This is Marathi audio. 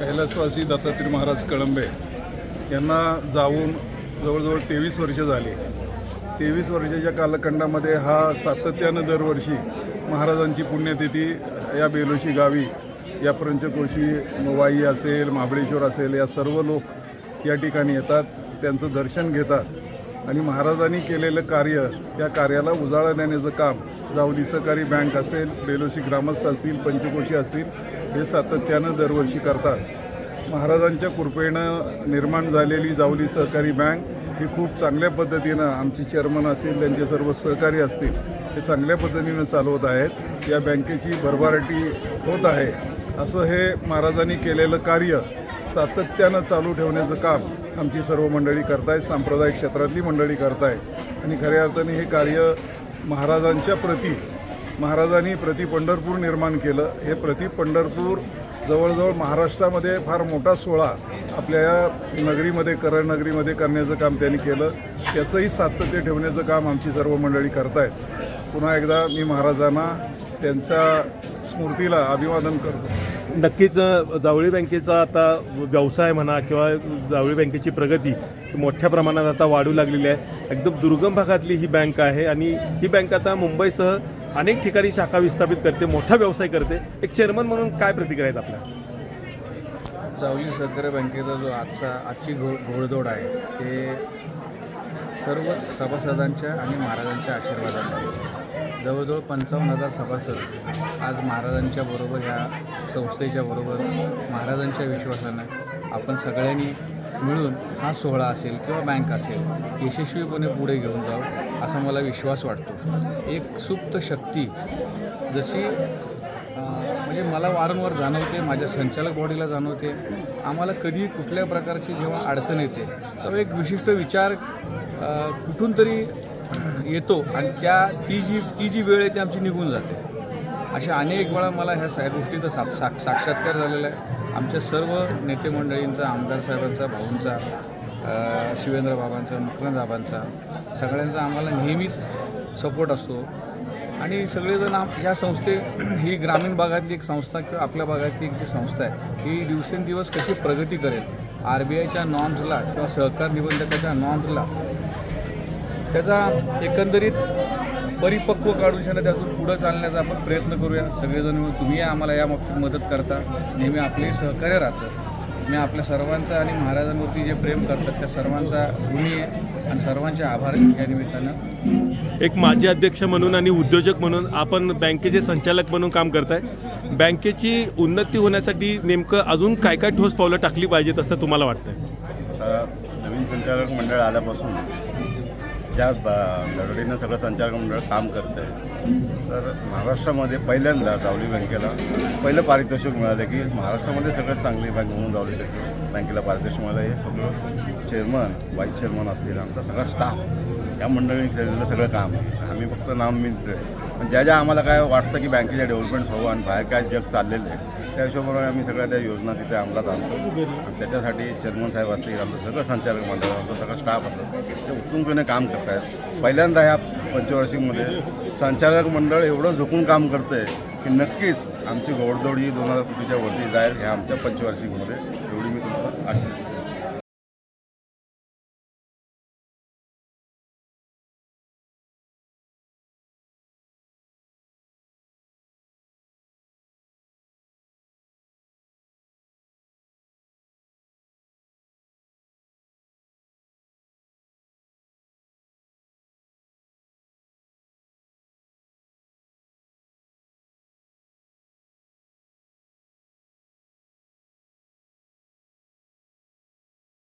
कैलासवासी दत्तात्रय महाराज कळंबे यांना जाऊन जवळजवळ तेवीस वर्ष झाली. तेवीस वर्षाच्या कालखंडामध्ये हा सातत्यानं दरवर्षी महाराजांची पुण्यतिथी या बेलोशी गावी या पंचकोशी वाई असेल महाबळेश्वर असेल या सर्व लोक या ठिकाणी येतात त्यांचं दर्शन घेतात. आणि महाराजांनी केलेलं कार्य या कार्याला उजाळा देण्याचं काम जावली सहकारी बँक असेल बेलोशी ग्रामस्थ असतील पंचकोशी असतील हे सातत्यानं दरवर्षी करतात. महाराजांच्या कृपेनं निर्माण झालेली जावली सहकारी बँक ही खूप चांगल्या पद्धतीनं आमचे चेअरमन असतील त्यांचे सर्व सहकारी असतील हे चांगल्या पद्धतीनं चालवत आहेत. या बँकेची भरभराटी होत आहे. असं हे महाराजांनी केलेलं कार्य सातत्यानं चालू ठेवण्याचं काम आमची सर्व मंडळी करतायत सांप्रदायिक क्षेत्रातली मंडळी करताय. आणि खऱ्या अर्थाने हे कार्य महाराजांच्या प्रती महाराजांनी प्रति पंढरपूर निर्माण केलं. हे प्रति पंढरपूर जवळजवळ महाराष्ट्रामध्ये फार मोठा सोहळा आपल्या या नगरीमध्ये करण नगरीमध्ये करण्याचं काम त्यांनी केलं. त्याचंही सातत्य ठेवण्याचं काम आमची सर्व मंडळी करतायत. पुन्हा एकदा मी महाराजांना त्यांच्या स्मृतीला अभिवादन करतो. नक्कीच जावळी बँकेचा आता व्यवसाय म्हणा किंवा जावळी बँकेची प्रगती मोठ्या प्रमाणात आता वाढू लागलेली आहे. एकदम दुर्गम भागातली ही बँक आहे आणि ही बँक आता मुंबईसह अनेक ठिकाणी शाखा विस्थापित करते मोठा व्यवसाय करते. एक चेअरमन म्हणून काय प्रतिक्रिया आहेत आपल्या? जावली सहकारी बँकेचा जो आजचा आजची घो घोडदौड आहे ते सर्वच सभासदांच्या आणि महाराजांच्या आशीर्वादाने आहे. जवळजवळ पंचावन्न हजार सभासद आज महाराजांच्या बरोबर ह्या संस्थेच्या बरोबर महाराजांच्या विश्वासानं आपण सगळ्यांनी मिळून हा सोहळा असेल किंवा बँक असेल यशस्वीपणे पुढे घेऊन जाऊ असा मला विश्वास वाटतो. एक सुप्त शक्ती जशी म्हणजे मला वारंवार जाणवते माझ्या संचालक बॉडीला जाणवते आम्हाला कधी कुठल्या प्रकारची जेव्हा अडचण येते तेव्हा एक विशिष्ट विचार कुठून तरी येतो आणि त्या ती जी ती जी वेळ आहे ती आमची निघून जाते. अशा अनेक वेळा मला ह्या सगळ्या गोष्टीचा सा साक साक्षात्कार झालेला आहे. आमच्या सर्व नेते मंडळींचा आमदार साहेबांचा भाऊंचा शिवेंद्र बाबांचा मुकरंद बाबांचा सगळ्यांचा आम्हाला नेहमीच सपोर्ट असतो. आणि सगळेजण आम ह्या संस्थे ही ग्रामीण भागातली एक संस्था किंवा आपल्या भागातली एक जी संस्था आहे ही दिवसेंदिवस कशी प्रगती करेल आर बी आयच्या नॉर्म्सला किंवा सहकार निबंधकाच्या नॉर्म्सला त्याचा एकंदरीत परिपक्व काढून त्यातून पुढं चालण्याचा आपण प्रयत्न करूया. सगळेजण मिळून तुम्ही आम्हाला या बाबतीत मदत करता. नेहमी आपले सहकार्य राहतं. मी आपल्या सर्वांचं आणि महाराजांवरती जे प्रेम करतात त्या सर्वांचा ऋणी आहे आणि सर्वांचे आभार या निमित्तानं. एक माजी अध्यक्ष म्हणून आणि उद्योजक म्हणून आपण बँकेचे संचालक म्हणून काम करताय. बँकेची उन्नती होण्यासाठी नेमकं अजून काय काय ठोस पावलं टाकली पाहिजेत असं तुम्हाला वाटतंय? आता नवीन संचालक मंडळ आल्यापासून ज्या ब- सगळं संचालक मंडळ काम करतं आहे तर महाराष्ट्रामध्ये पहिल्यांदा जावली बँकेला पहिलं पारितोषिक मिळालं की महाराष्ट्रामध्ये सगळ्यात चांगली बँक म्हणून जावली बँकेला पारितोषिक मिळालं हे सगळं चेअरमन व्हाईस चेअरमन असतील आमचा सगळा स्टाफ या मंडळीने केलेलं सगळं काम आहे. आम्ही फक्त नाम मिळतोय पण ज्या ज्या आम्हाला काय वाटतं की बँकेच्या डेव्हलपमेंट हवं आणि बाहेर काय जग चाललेलं आहे त्या हिशोबाने आम्ही सगळ्या त्या योजना तिथे अंमलात आणतो. आणि त्याच्यासाठी चेअरमन साहेब असतील आमचं सगळं संचालक मंडळ आमचं सगळं स्टाफ असतं ते उत्तुंगपणे काम करत आहेत पहिल्यांदा ह्या पंचवार्षिकमध्ये संचालक मंडळ एवढं झोकून काम करतं आहे की नक्कीच आमची घोडदौड ही दोन हजार कोटीच्या वरती जाईल ह्या आमच्या पंचवार्षिकमध्ये एवढी मी तुम्हाला आशा